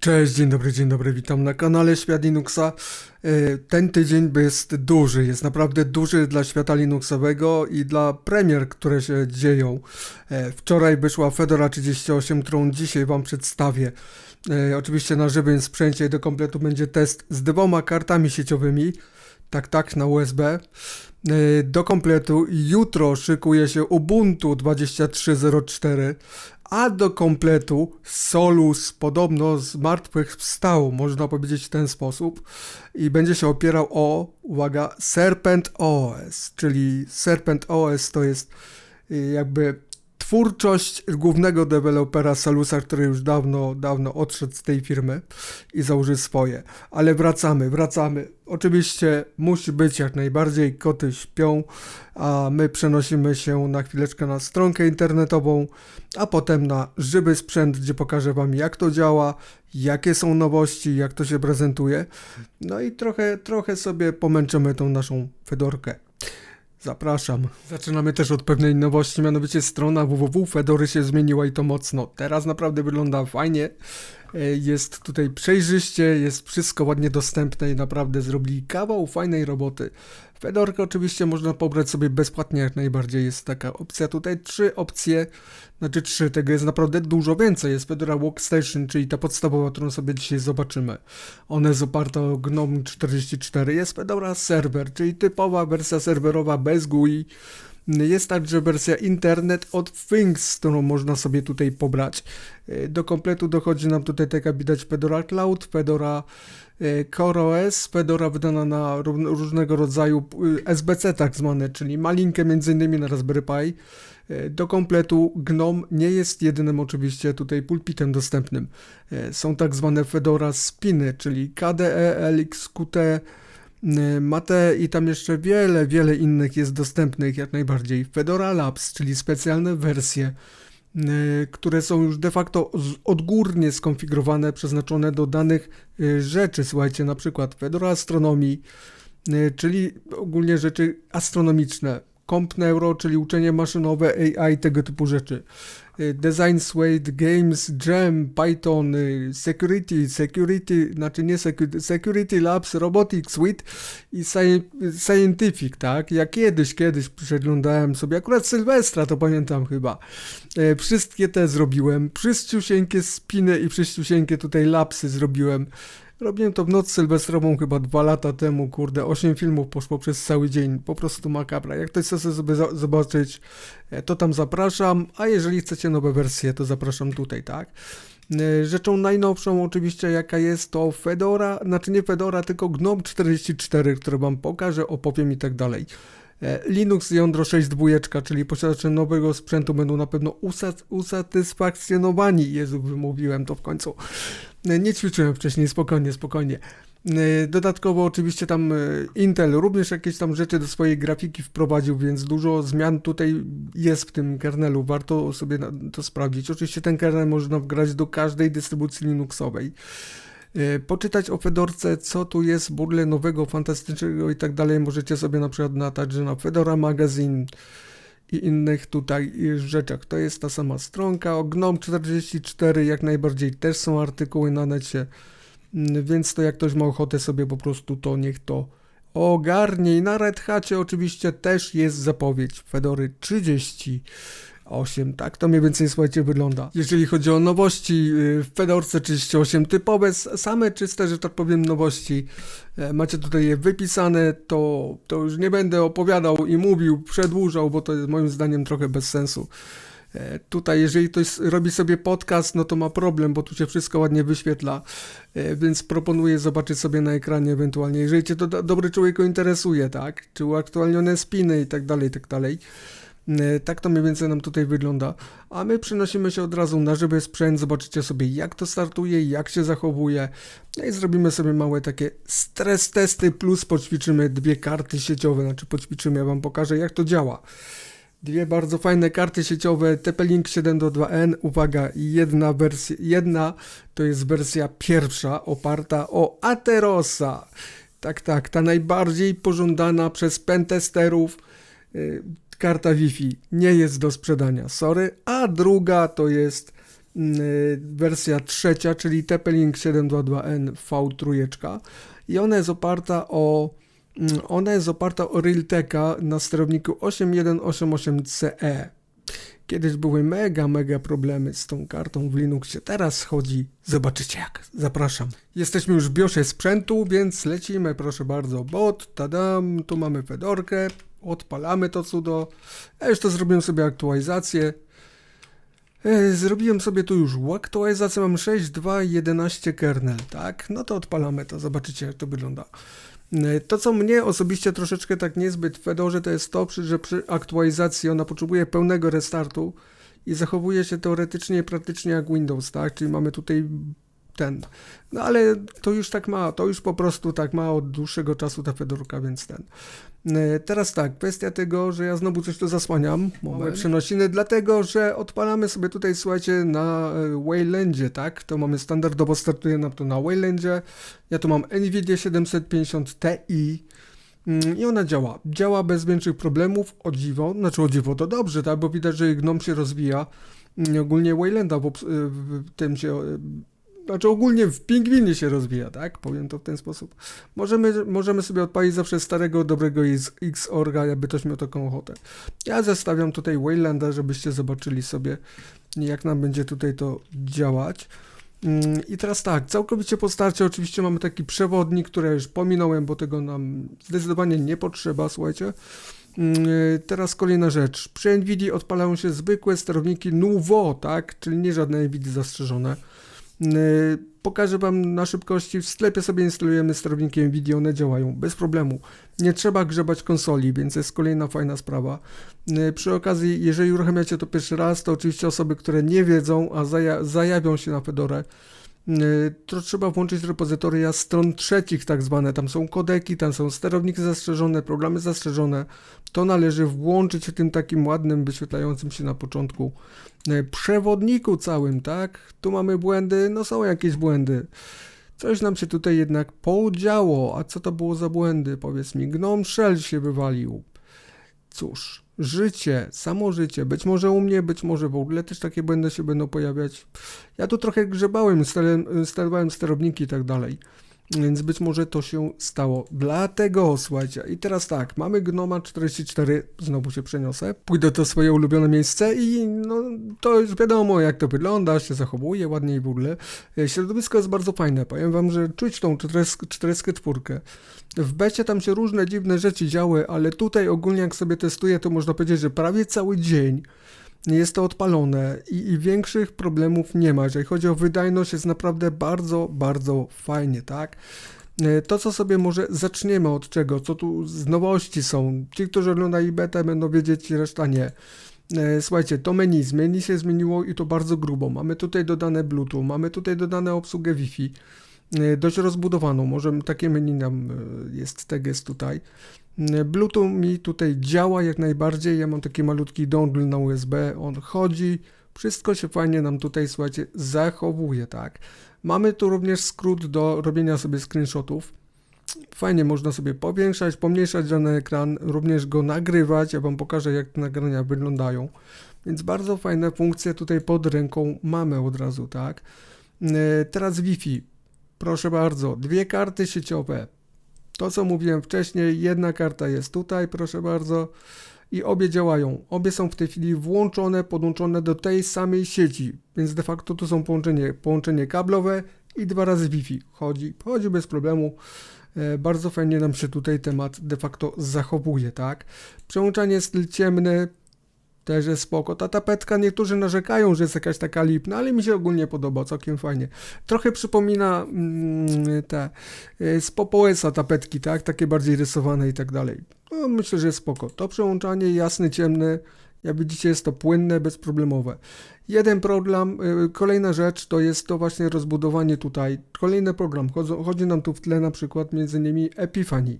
Cześć, dzień dobry, dzień dobry, witam na kanale Świat Linuxa. E, Ten tydzień jest duży, jest naprawdę duży dla świata Linuxowego i dla premier, które się dzieją. E, Wczoraj wyszła Fedora 38, którą dzisiaj Wam przedstawię. E, Oczywiście na żywym sprzęcie do kompletu będzie test z dwoma kartami sieciowymi. Tak, tak, na USB. Do kompletu jutro szykuje się Ubuntu 23.04, a do kompletu Solus podobno z martwych wstał, można powiedzieć w ten sposób, i będzie się opierał o, uwaga, Serpent OS, czyli Serpent OS to jest y, jakby twórczość głównego dewelopera Salusa, który już dawno, dawno odszedł z tej firmy i założył swoje. Ale wracamy, wracamy. Oczywiście musi być jak najbardziej, koty śpią, a my przenosimy się na chwileczkę na stronkę internetową, a potem na żywy sprzęt, gdzie pokażę Wam jak to działa, jakie są nowości, jak to się prezentuje. No i trochę, trochę sobie pomęczymy tą naszą Fedorkę. Zapraszam. Zaczynamy też od pewnej nowości, mianowicie strona www Fedory się zmieniła i to mocno. Teraz naprawdę wygląda fajnie. E, Jest tutaj przejrzyście, jest wszystko ładnie dostępne i naprawdę zrobili kawał fajnej roboty. Fedorkę oczywiście można pobrać sobie bezpłatnie jak najbardziej. Jest taka opcja tutaj, trzy opcje, znaczy trzy, tego jest naprawdę dużo więcej. Jest Fedora Workstation, czyli ta podstawowa, którą sobie dzisiaj zobaczymy. Ona jest oparta o GNOME 44. Jest Fedora Server, czyli typowa wersja serwerowa bez GUI. Jest także wersja internet od Things, którą można sobie tutaj pobrać. E, Do kompletu dochodzi nam tutaj, tak jak widać, Fedora Cloud, Fedora e, CoreOS, Fedora wydana na ró- różnego rodzaju y, SBC tak zwane, czyli malinkę między innymi na Raspberry Pi. E, Do kompletu GNOME nie jest jedynym oczywiście tutaj pulpitem dostępnym. E, Są tak zwane Fedora Spiny, czyli KDE, LX, QT, y, Mate i tam jeszcze wiele, wiele innych jest dostępnych jak najbardziej. Fedora Labs, czyli specjalne wersje, y, które są już de facto odgórnie skonfigurowane, przeznaczone do danych y, rzeczy. Słuchajcie, na przykład Fedora Astronomii, czyli ogólnie rzeczy astronomiczne. Comp Neuro, czyli uczenie maszynowe, AI, tego typu rzeczy. Y, Design Suite, Games, Jam, Python, y, Security, Security, znaczy nie Security, Security Labs, Robotics Suite i sci- Scientific, tak? Ja kiedyś, kiedyś przeglądałem sobie, akurat Sylwestra to pamiętam chyba. E, wszystkie te zrobiłem, przyściusieńkie spiny i przyściusieńkie tutaj lapsy zrobiłem. Robiłem to w noc sylwestrową chyba dwa lata temu, kurde, 8 filmów poszło przez cały dzień, po prostu makabra. Jak ktoś chce sobie zobaczyć, e, to tam zapraszam, a jeżeli chcecie nowe wersje, to zapraszam tutaj, tak? E, Rzeczą najnowszą oczywiście jaka jest to Fedora, znaczy nie Fedora, tylko GNOME 44, które wam pokażę, opowiem i tak dalej. E, Linux jądro 6.2, czyli posiadacze nowego sprzętu będą na pewno usat- usatysfakcjonowani. Jezu, wymówiłem to w końcu. E, Nie ćwiczyłem wcześniej, spokojnie, spokojnie. E, Dodatkowo oczywiście tam Intel również jakieś tam rzeczy do swojej grafiki wprowadził, więc dużo zmian tutaj jest w tym kernelu. Warto sobie to sprawdzić. Oczywiście ten kernel można wgrać do każdej dystrybucji Linuxowej. E, Poczytać o Fedorce, co tu jest w ogóle nowego, fantastycznego i tak dalej. Możecie sobie na przykład na także na Fedora Magazine i innych tutaj y, rzeczach. To jest ta sama stronka. O GNOME 44 jak najbardziej też są artykuły na necie, Mm, więc to jak ktoś ma ochotę sobie po prostu to niech to ogarnie. I na Red Hacie oczywiście też jest zapowiedź Fedory 38. Tak to mniej więcej słuchajcie wygląda. Jeżeli chodzi o nowości y, w Fedorce 38 typowe, same czyste, że tak powiem nowości. E, Macie tutaj je wypisane, to, to już nie będę opowiadał i mówił, przedłużał, bo to jest moim zdaniem trochę bez sensu. E, Tutaj, jeżeli ktoś robi sobie podcast, no to ma problem, bo tu się wszystko ładnie wyświetla, e, więc proponuję zobaczyć sobie na ekranie ewentualnie, jeżeli cię to do, dobry człowiek interesuje, tak, czy uaktualnione spiny i tak dalej, i tak dalej. E, Tak to mniej więcej nam tutaj wygląda. A my przenosimy się od razu na żywy sprzęt, zobaczycie sobie jak to startuje, jak się zachowuje. No i zrobimy sobie małe takie stres testy, plus poćwiczymy dwie karty sieciowe, znaczy poćwiczymy, ja wam pokażę jak to działa. Dwie bardzo fajne karty sieciowe TP-Link 7.2N. Uwaga, jedna wersja, jedna to jest wersja pierwsza oparta o Aterosa. Tak, tak, ta najbardziej pożądana przez pentesterów y, karta Wi-Fi nie jest do sprzedania, sorry. A druga to jest mm, y, wersja trzecia, czyli TP-Link 722N V3 i ona jest oparta o mm, ona jest oparta o Realteka na sterowniku 8188CE. Kiedyś były mega, mega problemy z tą kartą w Linuxie. Teraz chodzi, zobaczycie jak. Zapraszam. Jesteśmy już w biosie sprzętu, więc lecimy, proszę bardzo. Bot, tadam, tu mamy Fedorkę, odpalamy to cudo. Ja już to zrobiłem sobie aktualizację. E, Zrobiłem sobie tu już aktualizację, mam 6.2.11 kernel, tak? No to odpalamy to, zobaczycie jak to wygląda. E, To, co mnie osobiście troszeczkę tak niezbyt w Fedorze, to jest to, że przy aktualizacji ona potrzebuje pełnego restartu i zachowuje się teoretycznie praktycznie jak Windows, tak? Czyli mamy tutaj ten. No ale to już tak ma, to już po prostu tak ma od dłuższego czasu ta Fedorka, więc ten. E, Teraz tak, kwestia tego, że ja znowu coś tu zasłaniam, mamy przenosiny, dlatego, że odpalamy sobie tutaj, słuchajcie, na e, Waylandzie, tak? To mamy standardowo, startuje nam to na Waylandzie. Ja tu mam NVIDIA 750 Ti mm, i ona działa. Działa bez większych problemów, o dziwo, znaczy o dziwo to dobrze, tak? Bo widać, że GNOME się rozwija. Mm, Ogólnie Waylanda w, e, tym się... Znaczy ogólnie w pingwinie się rozwija, tak? Powiem to w ten sposób. Możemy, możemy sobie odpalić zawsze starego, dobrego Xorga, jakby ktoś miał taką ochotę. Ja zestawiam tutaj Waylanda, żebyście zobaczyli sobie, jak nam będzie tutaj to działać. Mm, I teraz tak, całkowicie po starcie oczywiście mamy taki przewodnik, który już pominąłem, bo tego nam zdecydowanie nie potrzeba, słuchajcie. Mm, y, Teraz kolejna rzecz. Przy NVIDII odpalają się zwykłe sterowniki Nuvo, tak? Czyli nie żadne NVIDII zastrzeżone. Y, Pokażę Wam na szybkości. W sklepie sobie instalujemy sterowniki NVIDIA, one działają bez problemu. Nie trzeba grzebać konsoli, więc jest kolejna fajna sprawa. Y, Przy okazji, jeżeli uruchamiacie to pierwszy raz, to oczywiście osoby, które nie wiedzą, a zaja zajawią się na Fedorę, to trzeba włączyć repozytoria stron trzecich tak zwane. Tam są kodeki, tam są sterowniki zastrzeżone, programy zastrzeżone. To należy włączyć w tym takim ładnym, wyświetlającym się na początku e, przewodniku całym, tak? Tu mamy błędy, no są jakieś błędy. Coś nam się tutaj jednak podziało. A co to było za błędy? Powiedz mi, Gnome Shell się wywalił. Cóż, życie, samo życie. Być może u mnie, być może w ogóle też takie błędy się będą pojawiać. Ja tu trochę grzebałem, instalowałem sterowniki i tak dalej. Więc być może to się stało. Dlatego, słuchajcie, i teraz tak, mamy Gnoma 44, znowu się przeniosę, pójdę to swoje ulubione miejsce i no, to już wiadomo jak to wygląda, się zachowuje ładnie i w ogóle. E, Środowisko jest bardzo fajne, powiem wam, że czuć tą 44. W becie tam się różne dziwne rzeczy działy, ale tutaj ogólnie jak sobie testuję, to można powiedzieć, że prawie cały dzień jest to odpalone i, i większych problemów nie ma. Jeżeli chodzi o wydajność, jest naprawdę bardzo, bardzo fajnie, tak? E, To, co sobie może zaczniemy od czego, co tu z nowości są. Ci, którzy oglądali betę, będą wiedzieć, reszta nie. E, Słuchajcie, to menu, menu się zmieniło i to bardzo grubo. Mamy tutaj dodane Bluetooth, mamy tutaj dodane obsługę Wi-Fi, e, dość rozbudowaną. Może takie menu nam jest, jest tutaj. Bluetooth mi tutaj działa jak najbardziej. Ja mam taki malutki dongle na USB, on chodzi. Wszystko się fajnie nam tutaj, słuchajcie, zachowuje, tak. Mamy tu również skrót do robienia sobie screenshotów. Fajnie można sobie powiększać, pomniejszać dany ekran, również go nagrywać. Ja Wam pokażę, jak te nagrania wyglądają. Więc bardzo fajne funkcje tutaj pod ręką mamy od razu, tak. E, Teraz Wi-Fi. Proszę bardzo, dwie karty sieciowe. To, co mówiłem wcześniej, jedna karta jest tutaj, proszę bardzo, i obie działają. Obie są w tej chwili włączone, podłączone do tej samej sieci, więc de facto tu są połączenie, połączenie kablowe i dwa razy Wi-Fi. Chodzi, chodzi bez problemu. E, bardzo fajnie nam się tutaj temat de facto zachowuje, tak? Przełączanie styl ciemny, też jest spoko. Ta tapetka, niektórzy narzekają, że jest jakaś taka lipna, ale mi się ogólnie podoba, całkiem fajnie. Trochę przypomina mm, te y, z PopOS-a tapetki, tak? Takie bardziej rysowane i tak dalej. No, myślę, że jest spoko. To przełączanie jasny, ciemny, jak widzicie jest to płynne, bezproblemowe. Jeden program, y, kolejna rzecz to jest to właśnie rozbudowanie tutaj. Kolejny program, chodzi nam tu w tle na przykład między innymi Epiphany.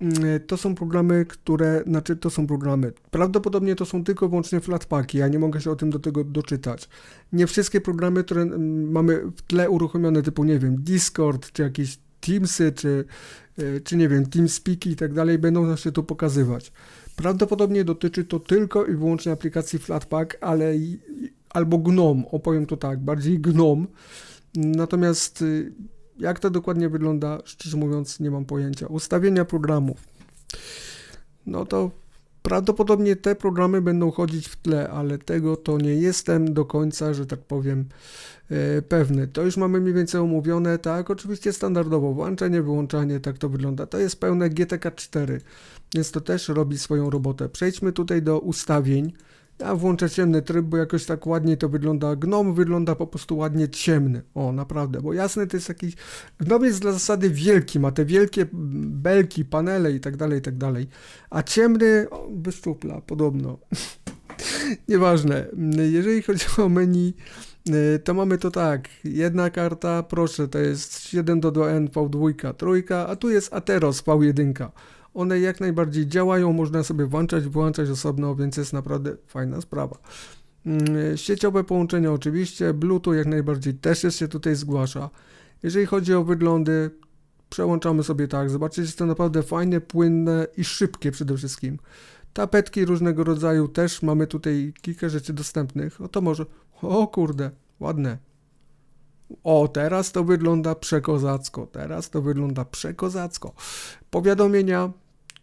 Mm, To są programy, które, znaczy to są programy. Prawdopodobnie to są tylko wyłącznie flatpaki, ja nie mogę się o tym do tego doczytać. Nie wszystkie programy, które mm, mamy w tle uruchomione, typu nie wiem, Discord, czy jakieś Teamsy, czy, y, czy nie wiem, TeamSpeak i tak dalej, będą nam się tu pokazywać. Prawdopodobnie dotyczy to tylko i wyłącznie aplikacji Flatpak, ale, albo gnom, opowiem to tak, bardziej gnom. Natomiast y, jak to dokładnie wygląda, szczerze mówiąc, nie mam pojęcia. Ustawienia programów. No to prawdopodobnie te programy będą chodzić w tle, ale tego to nie jestem do końca, że tak powiem, e, pewny. To już mamy mniej więcej omówione, tak? Oczywiście standardowo, włączanie, wyłączanie, tak to wygląda. To jest pełne GTK 4, więc to też robi swoją robotę. Przejdźmy tutaj do ustawień. Ja włączę ciemny tryb, bo jakoś tak ładniej to wygląda. Gnom wygląda po prostu ładnie ciemny. O, naprawdę, bo jasny to jest jakiś... Gnom jest dla zasady wielki, ma te wielkie belki, panele i tak dalej, i tak dalej. A ciemny, o, wyszczupla, podobno. Nieważne. Jeżeli chodzi o menu, y, to mamy to tak. Jedna karta, proszę, to jest 7 do 2N V2, trójka, a tu jest Ateros V1. One jak najbardziej działają, można sobie włączać, wyłączać osobno, więc jest naprawdę fajna sprawa. Mm, Sieciowe połączenia oczywiście, Bluetooth jak najbardziej też jest się tutaj zgłasza. Jeżeli chodzi o wyglądy, przełączamy sobie tak, zobaczycie, jest to naprawdę fajne, płynne i szybkie przede wszystkim. Tapetki różnego rodzaju też mamy tutaj kilka rzeczy dostępnych. O to może, o kurde, ładne. O, teraz to wygląda przekozacko, teraz to wygląda przekozacko. Powiadomienia,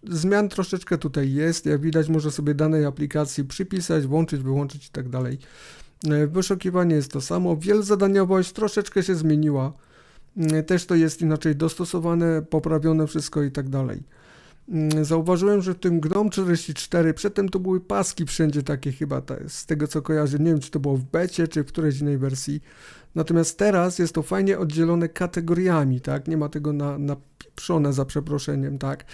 zmian troszeczkę tutaj jest, jak widać można sobie danej aplikacji przypisać, włączyć, wyłączyć i tak dalej. E, Wyszukiwanie jest to samo, wielozadaniowość troszeczkę się zmieniła, E, też to jest inaczej dostosowane, poprawione wszystko i tak dalej. Mm, Zauważyłem, że w tym GNOME 44 przedtem to były paski wszędzie takie chyba, z tego co kojarzę, nie wiem czy to było w becie, czy w którejś innej wersji. Natomiast teraz jest to fajnie oddzielone kategoriami, tak? Nie ma tego na, napieprzone za przeproszeniem, tak?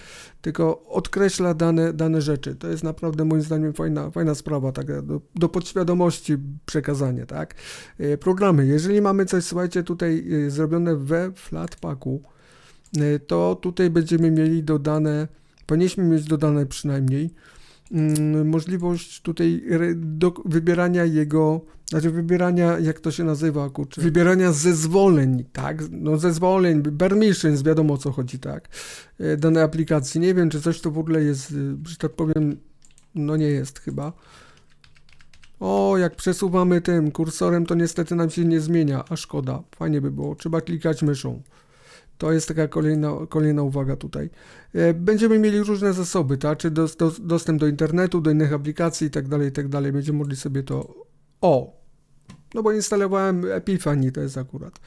Tylko odkreśla dane, dane rzeczy. To jest naprawdę moim zdaniem fajna, fajna sprawa, tak? Do, do podświadomości przekazanie, tak? E, Programy. Jeżeli mamy coś, słuchajcie, tutaj e, zrobione we Flatpaks, e, to tutaj będziemy mieli dodane, powinniśmy mieć dodane przynajmniej możliwość tutaj do wybierania jego, znaczy wybierania, jak to się nazywa, kurczę, wybierania zezwoleń, tak, no zezwoleń, permissions, wiadomo o co chodzi, tak, e, danej aplikacji. Nie wiem, czy coś to w ogóle jest, y, że tak powiem, no nie jest chyba. O, jak przesuwamy tym kursorem, to niestety nam się nie zmienia, a szkoda. Fajnie by było. Trzeba klikać myszą. To jest taka kolejna, kolejna uwaga tutaj. E, Będziemy mieli różne zasoby, tak? Czy dos, dos, dostęp do internetu, do innych aplikacji i tak dalej, i tak dalej. Będziemy mogli sobie to... O! No bo instalowałem Epiphany, to jest akurat.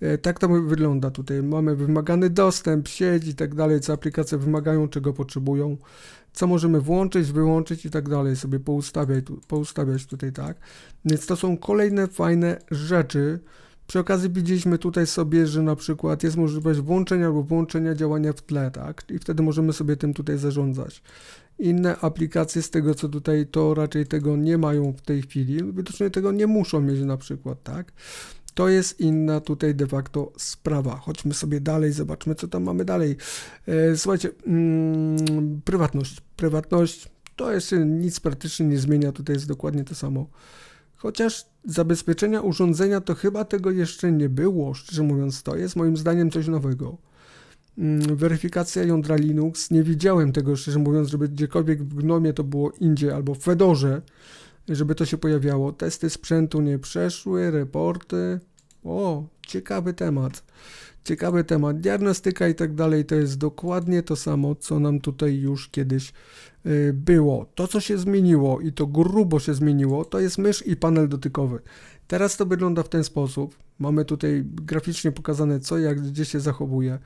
E, Tak to wygląda tutaj. Mamy wymagany dostęp, sieć i tak dalej, co aplikacje wymagają, czego potrzebują, co możemy włączyć, wyłączyć i tak dalej, sobie poustawiać, poustawiać tutaj, tak. Więc to są kolejne fajne rzeczy. Przy okazji widzieliśmy tutaj sobie, że na przykład jest możliwość włączenia albo włączenia działania w tle, tak? I wtedy możemy sobie tym tutaj zarządzać. Inne aplikacje z tego co tutaj to raczej tego nie mają w tej chwili. Widocznie tego nie muszą mieć na przykład, tak? To jest inna tutaj de facto sprawa. Chodźmy sobie dalej, zobaczmy co tam mamy dalej. E, słuchajcie, mm, prywatność. Prywatność to jeszcze nic praktycznie nie zmienia, tutaj jest dokładnie to samo. Chociaż zabezpieczenia urządzenia to chyba tego jeszcze nie było, szczerze mówiąc, to jest moim zdaniem coś nowego. Mm, Weryfikacja jądra Linux, nie widziałem tego, szczerze mówiąc, żeby gdziekolwiek w Gnomie to było indziej albo w Fedorze, żeby to się pojawiało. Testy sprzętu nie przeszły, reporty. O, ciekawy temat. Ciekawy temat. Diagnostyka i tak dalej to jest dokładnie to samo, co nam tutaj już kiedyś y, było. To, co się zmieniło i to grubo się zmieniło, to jest mysz i panel dotykowy. Teraz to wygląda w ten sposób. Mamy tutaj graficznie pokazane, co jak gdzie się zachowuje.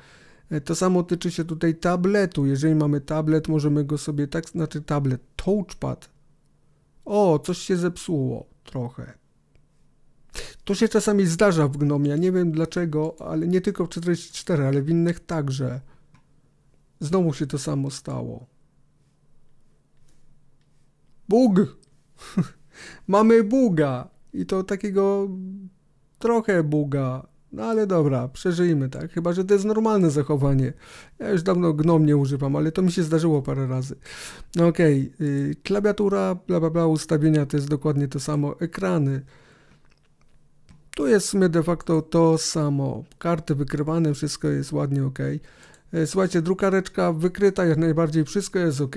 E, To samo tyczy się tutaj tabletu. Jeżeli mamy tablet, możemy go sobie tak, znaczy tablet, touchpad. O, coś się zepsuło trochę. To się czasami zdarza w Gnomie, ja nie wiem dlaczego, ale nie tylko w 44, ale w innych także. Znowu się to samo stało. Bóg! Mamy buga! I to takiego trochę buga. No ale dobra, przeżyjmy, tak? Chyba, że to jest normalne zachowanie. Ja już dawno gnom nie używam, ale to mi się zdarzyło parę razy. No okej, yy, klawiatura, bla bla bla, ustawienia to jest dokładnie to samo. Ekrany. Tu jest w sumie de facto to samo. Karty wykrywane, wszystko jest ładnie ok. E, Słuchajcie, drukareczka wykryta jak najbardziej, wszystko jest ok.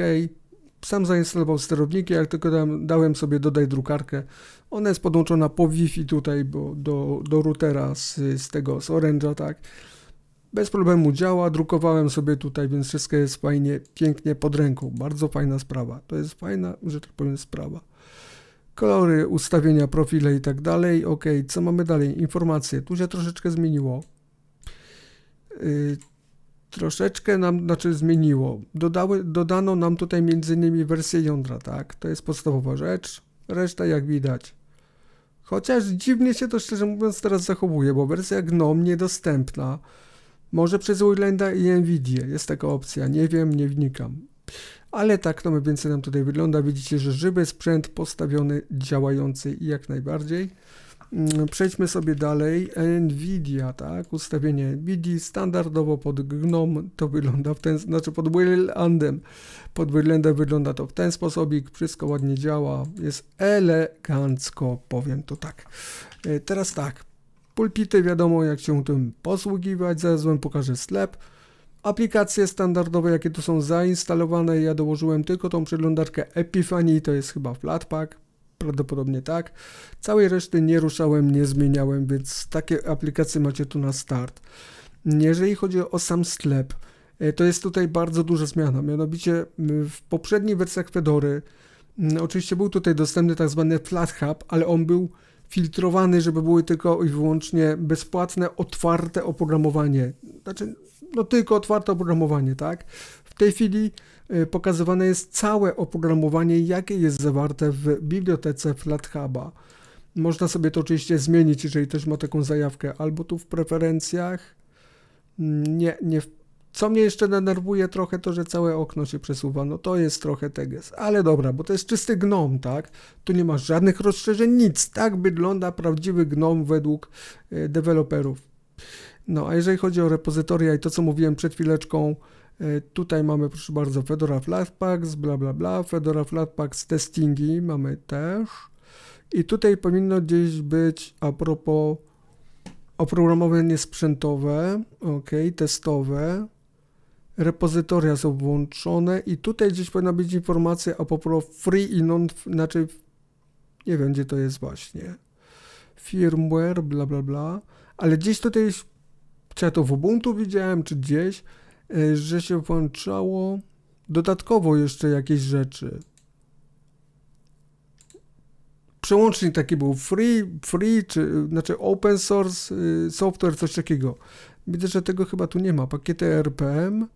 sam zainstalował sterowniki, jak tylko dałem, dałem sobie dodaj drukarkę, ona jest podłączona po Wi-Fi tutaj bo do, do routera z, z tego, z Orange'a, tak. Bez problemu działa, drukowałem sobie tutaj, więc wszystko jest fajnie, pięknie pod ręką. Bardzo fajna sprawa. To jest fajna, że tak powiem, sprawa. Kolory, ustawienia, profile i tak dalej. Ok, co mamy dalej? Informacje. Tu się troszeczkę zmieniło. Yy, troszeczkę nam, znaczy zmieniło. Dodały, dodano nam tutaj innymi wersję jądra, tak? To jest podstawowa rzecz. Reszta jak widać. Chociaż dziwnie się to szczerze mówiąc teraz zachowuje, bo wersja GNOME niedostępna. Może przez Waylanda i Nvidia jest taka opcja, nie wiem, nie wnikam. Ale tak to mniej więcej nam tutaj wygląda. Widzicie, że żywy sprzęt postawiony, działający jak najbardziej. Mm, Przejdźmy sobie dalej. Nvidia, tak, ustawienie Nvidia standardowo pod GNOME to wygląda w ten, znaczy pod Waylandem. Pod Waylandem wygląda to w ten sposobik, wszystko ładnie działa, jest elegancko, powiem to tak. E, Teraz tak, pulpity wiadomo jak się tym posługiwać, zaraz wam pokażę sklep. Aplikacje standardowe, jakie tu są zainstalowane, ja dołożyłem tylko tą przeglądarkę Epiphany, to jest chyba Flatpak, prawdopodobnie tak. Całej reszty nie ruszałem, nie zmieniałem, więc takie aplikacje macie tu na start. Jeżeli chodzi o sam sklep, e, to jest tutaj bardzo duża zmiana, mianowicie w poprzednich wersjach Fedory oczywiście był tutaj dostępny tak zwany Flat Hub, ale on był filtrowany, żeby były tylko i wyłącznie bezpłatne, otwarte oprogramowanie. Znaczy, no tylko otwarte oprogramowanie, tak? W tej chwili y, pokazywane jest całe oprogramowanie, jakie jest zawarte w bibliotece FlatHuba. Można sobie to oczywiście zmienić, jeżeli ktoś ma taką zajawkę, albo tu w preferencjach. Mm, Nie, nie. w- Co mnie jeszcze denerwuje trochę, to że całe okno się przesuwa. No to jest trochę teges, ale dobra, bo to jest czysty gnom, tak? Tu nie masz żadnych rozszerzeń, nic. Tak wygląda prawdziwy gnom według y, deweloperów. No, a jeżeli chodzi o repozytoria i to, co mówiłem przed chwileczką, e, tutaj mamy, proszę bardzo, Fedora Flatpaks, bla, bla, bla, Fedora Flatpaks testingi mamy też. I tutaj powinno gdzieś być, a propos oprogramowanie sprzętowe, ok, testowe, repozytoria są włączone i tutaj gdzieś powinna być informacja a propos free i non, znaczy, nie wiem, gdzie to jest właśnie, firmware, bla, bla, bla, ale gdzieś tutaj czy ja to w Ubuntu widziałem, czy gdzieś, y, że się włączało dodatkowo jeszcze jakieś rzeczy. Przełącznik taki był free, free, czy znaczy open source y, software, coś takiego. Widzę, że tego chyba tu nie ma. Pakiety RPM.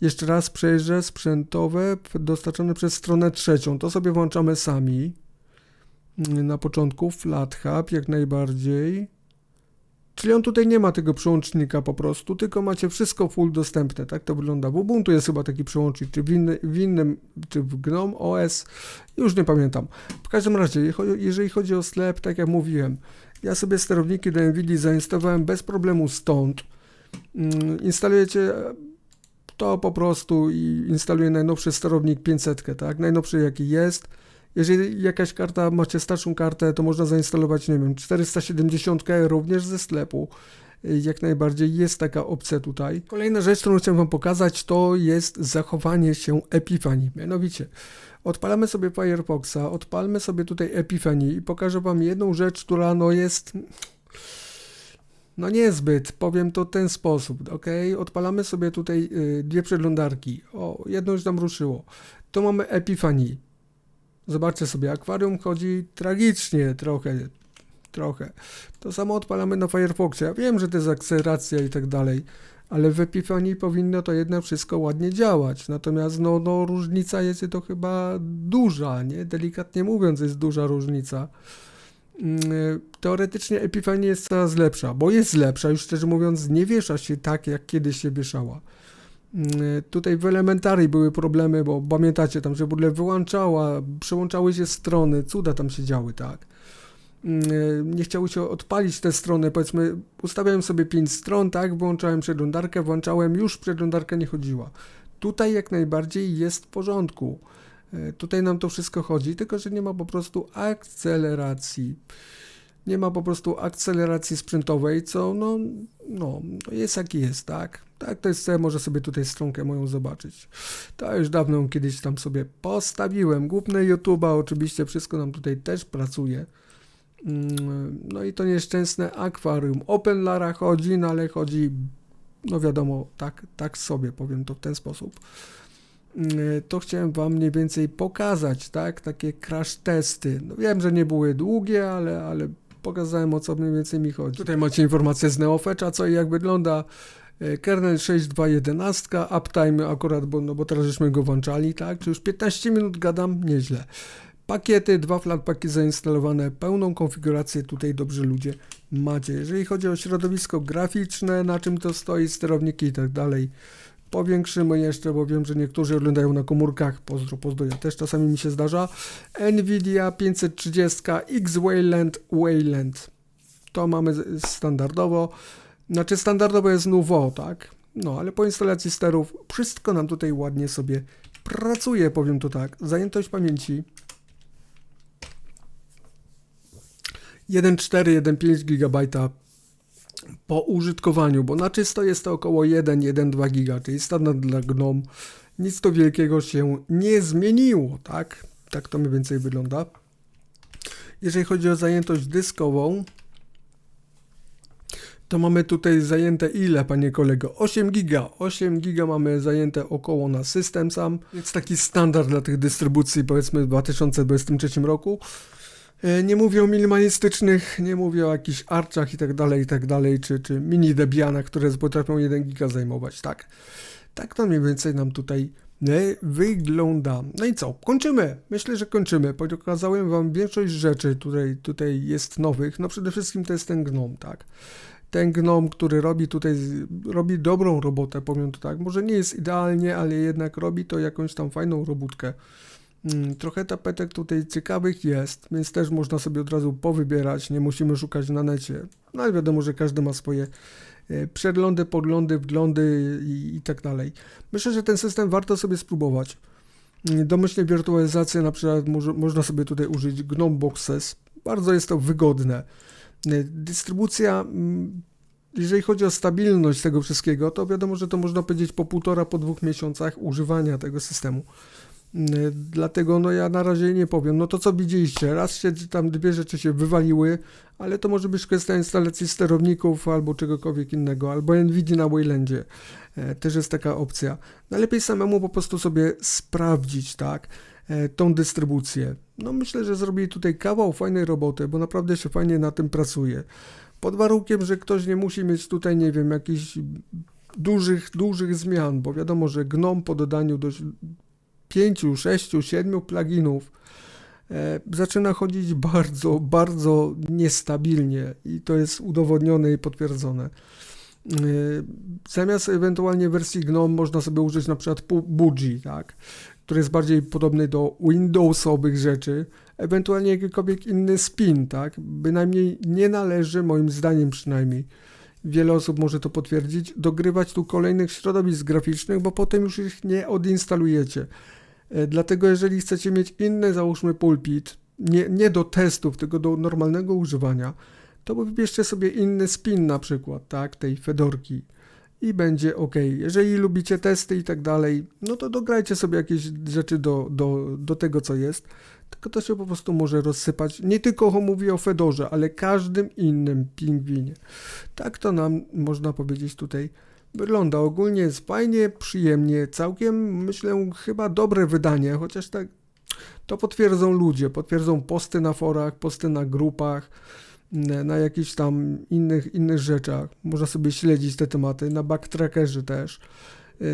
Jeszcze raz przejrzę, sprzętowe, dostarczone przez stronę trzecią. To sobie włączamy sami. Y, Na początku FlatHub jak najbardziej. Czyli on tutaj nie ma tego przełącznika po prostu, tylko macie wszystko full dostępne. Tak to wygląda. W Ubuntu jest chyba taki przełącznik, czy w, inny, w innym, czy w GNOME OS, już nie pamiętam. W każdym razie, jeżeli chodzi o sklep, tak jak mówiłem, ja sobie sterowniki do NVIDIA zainstalowałem bez problemu stąd. Mm, Instalujecie to po prostu instaluję najnowszy sterownik 500, tak? Najnowszy jaki jest. Jeżeli jakaś karta, macie starszą kartę, to można zainstalować, nie wiem, 470 również ze sklepu. Jak najbardziej jest taka opcja tutaj. Kolejna rzecz, którą chciałem Wam pokazać, to jest zachowanie się Epiphany. Mianowicie, odpalamy sobie Firefoxa, odpalmy sobie tutaj Epiphany i pokażę Wam jedną rzecz, która no jest no niezbyt, powiem to w ten sposób, ok? Odpalamy sobie tutaj y, dwie przeglądarki. O, jedno już nam ruszyło. Tu mamy Epiphany. Zobaczcie sobie, akwarium chodzi tragicznie trochę, trochę. To samo odpalamy na Firefoxie. Ja wiem, że to jest akceleracja i tak dalej, ale w Epiphany powinno to jednak wszystko ładnie działać. Natomiast no, no różnica jest to chyba duża, nie? Delikatnie mówiąc jest duża różnica. Mm, Teoretycznie Epiphany jest coraz lepsza, bo jest lepsza, już szczerze mówiąc nie wiesza się tak, jak kiedyś się wieszała. Mm, Tutaj w Elementary były problemy, bo pamiętacie, tam w ogóle wyłączała, przełączały się strony, cuda tam się działy, tak. Mm, Nie chciały się odpalić te strony, powiedzmy, ustawiałem sobie 5 stron, tak, włączałem przeglądarkę, włączałem, już przeglądarka nie chodziła. Tutaj jak najbardziej jest w porządku. E, Tutaj nam to wszystko chodzi, tylko że nie ma po prostu akceleracji. nie ma po prostu akceleracji sprzętowej, co no, no, no jest jaki jest, tak? Tak, to jest, może sobie tutaj stronkę moją zobaczyć. To już dawno kiedyś tam sobie postawiłem. Główne YouTube'a, oczywiście wszystko nam tutaj też pracuje. Mm, No i to nieszczęsne akwarium. Open Lara chodzi, no ale chodzi, no wiadomo, tak, tak sobie powiem to w ten sposób. Mm, To chciałem wam mniej więcej pokazać, tak? Takie crash testy. No wiem, że nie były długie, ale, ale pokazałem o co mniej więcej mi chodzi. Tutaj macie informację z Neofetcha, co i jak wygląda. E, Kernel 6.2.11, uptime akurat, bo, no bo teraz żeśmy go włączali, tak? Czy już 15 minut gadam? Nieźle. Pakiety, dwa flatpaki zainstalowane, pełną konfigurację tutaj dobrze ludzie macie. Jeżeli chodzi o środowisko graficzne, na czym to stoi, sterowniki i tak dalej, powiększymy jeszcze, bo wiem, że niektórzy oglądają na komórkach. Pozdro, pozdro, ja też czasami mi się zdarza. Nvidia 530 X Wayland Wayland. To mamy standardowo. Znaczy standardowo jest Nouveau, tak? No, ale po instalacji sterów wszystko nam tutaj ładnie sobie pracuje, powiem to tak. Zajętość pamięci 1,4, 1,5 GB po użytkowaniu, bo na czysto jest to około 1, 1,2 giga, czyli standard dla GNOME. Nic to wielkiego się nie zmieniło, tak? Tak to mniej więcej wygląda. Jeżeli chodzi o zajętość dyskową, to mamy tutaj zajęte ile, panie kolego? 8 giga. 8 giga mamy zajęte około na system sam. Jest taki standard dla tych dystrybucji, powiedzmy w 2023 roku. E, Nie mówię o minimalistycznych, nie mówię o jakichś arczach i tak dalej, i tak dalej, czy, czy mini debianach, które potrafią 1 giga zajmować, tak? Tak to mniej więcej nam tutaj e, wygląda. No i co? Kończymy. Myślę, że kończymy. Pokazałem wam większość rzeczy, tutaj, tutaj jest nowych. No przede wszystkim to jest ten gnom, tak? Ten gnom, który robi tutaj, robi dobrą robotę, powiem to tak. Może nie jest idealnie, ale jednak robi to jakąś tam fajną robótkę. Mm, Trochę tapetek tutaj ciekawych jest, więc też można sobie od razu powybierać, nie musimy szukać na necie. No ale wiadomo, że każdy ma swoje e, przeglądy, podglądy, wglądy i, i tak dalej. Myślę, że ten system warto sobie spróbować. Mm, Domyślnie wirtualizację na przykład można sobie tutaj użyć GNOME Boxes. Bardzo jest to wygodne. E, Dystrybucja, mm, jeżeli chodzi o stabilność tego wszystkiego, to wiadomo, że to można powiedzieć po półtora, po dwóch miesiącach używania tego systemu. Y, Dlatego no ja na razie nie powiem. No to co widzieliście, raz się tam dwie rzeczy się wywaliły, ale to może być kwestia instalacji sterowników albo czegokolwiek innego, albo NVIDIA na Waylandzie. E, Też jest taka opcja. Najlepiej samemu po prostu sobie sprawdzić, tak, e, tą dystrybucję. No myślę, że zrobili tutaj kawał fajnej roboty, bo naprawdę się fajnie na tym pracuje. Pod warunkiem, że ktoś nie musi mieć tutaj, nie wiem, jakichś dużych, dużych zmian, bo wiadomo, że GNOME po dodaniu do pięciu, sześciu, siedmiu pluginów e, zaczyna chodzić bardzo, bardzo niestabilnie i to jest udowodnione i potwierdzone. E, Zamiast ewentualnie wersji GNOME można sobie użyć na przykład Budgie, tak, który jest bardziej podobny do Windowsowych rzeczy, ewentualnie jakikolwiek inny spin, tak, bynajmniej nie należy, moim zdaniem przynajmniej, wiele osób może to potwierdzić, dogrywać tu kolejnych środowisk graficznych, bo potem już ich nie odinstalujecie. E, Dlatego jeżeli chcecie mieć inny, załóżmy pulpit, nie, nie do testów, tylko do normalnego używania, to wybierzcie sobie inny spin na przykład, tak, tej Fedorki i będzie ok. Jeżeli lubicie testy i tak dalej, no to dograjcie sobie jakieś rzeczy do, do, do tego, co jest, tylko to się po prostu może rozsypać. Nie tylko mówię o Fedorze, ale każdym innym pingwinie. Tak to nam, można powiedzieć, tutaj wygląda. Ogólnie jest fajnie, przyjemnie, całkiem, myślę, chyba dobre wydanie, chociaż tak to potwierdzą ludzie, potwierdzą posty na forach, posty na grupach, na jakichś tam innych, innych rzeczach. Można sobie śledzić te tematy, na backtrackerze też,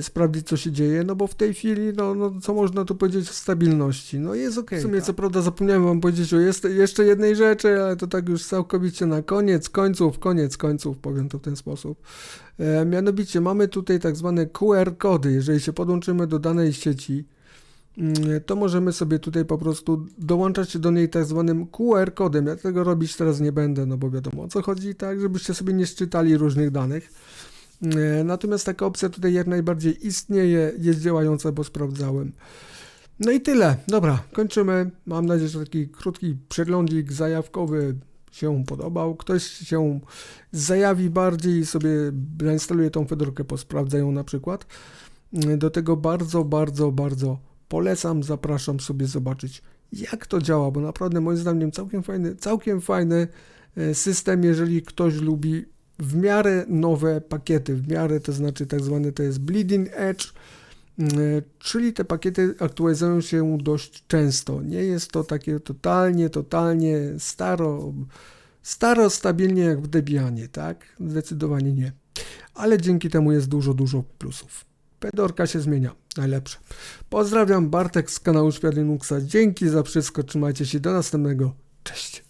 sprawdzić co się dzieje, no bo w tej chwili, no, no co można tu powiedzieć o stabilności, no jest ok. W sumie co prawda zapomniałem wam powiedzieć o jest, jeszcze jednej rzeczy, ale to tak już całkowicie na koniec końców, koniec końców, powiem to w ten sposób. E, mianowicie mamy tutaj tak zwane QR kody, jeżeli się podłączymy do danej sieci, mm, to możemy sobie tutaj po prostu dołączać do niej tak zwanym QR kodem. Ja tego robić teraz nie będę, no bo wiadomo o co chodzi, tak, żebyście sobie nie szczytali różnych danych. E, Natomiast taka opcja tutaj jak najbardziej istnieje, jest działająca, bo sprawdzałem. No i tyle. Dobra, kończymy. Mam nadzieję, że taki krótki przeglądzik zajawkowy się podobał, ktoś się zajawi bardziej i sobie zainstaluje tą Fedorkę, posprawdza ją na przykład. Do tego bardzo, bardzo, bardzo polecam, zapraszam sobie zobaczyć jak to działa, bo naprawdę moim zdaniem całkiem fajny, całkiem fajny e, system, jeżeli ktoś lubi w miarę nowe pakiety, w miarę to znaczy tak zwane to jest bleeding edge, e, czyli te pakiety aktualizują się dość często. Nie jest to takie totalnie, totalnie staro, staro stabilnie jak w Debianie, tak? Zdecydowanie nie. Ale dzięki temu jest dużo, dużo plusów. Pedorka się zmienia, najlepsze. Pozdrawiam, Bartek z kanału Świat Linuxa. Dzięki za wszystko, trzymajcie się, do następnego. Cześć.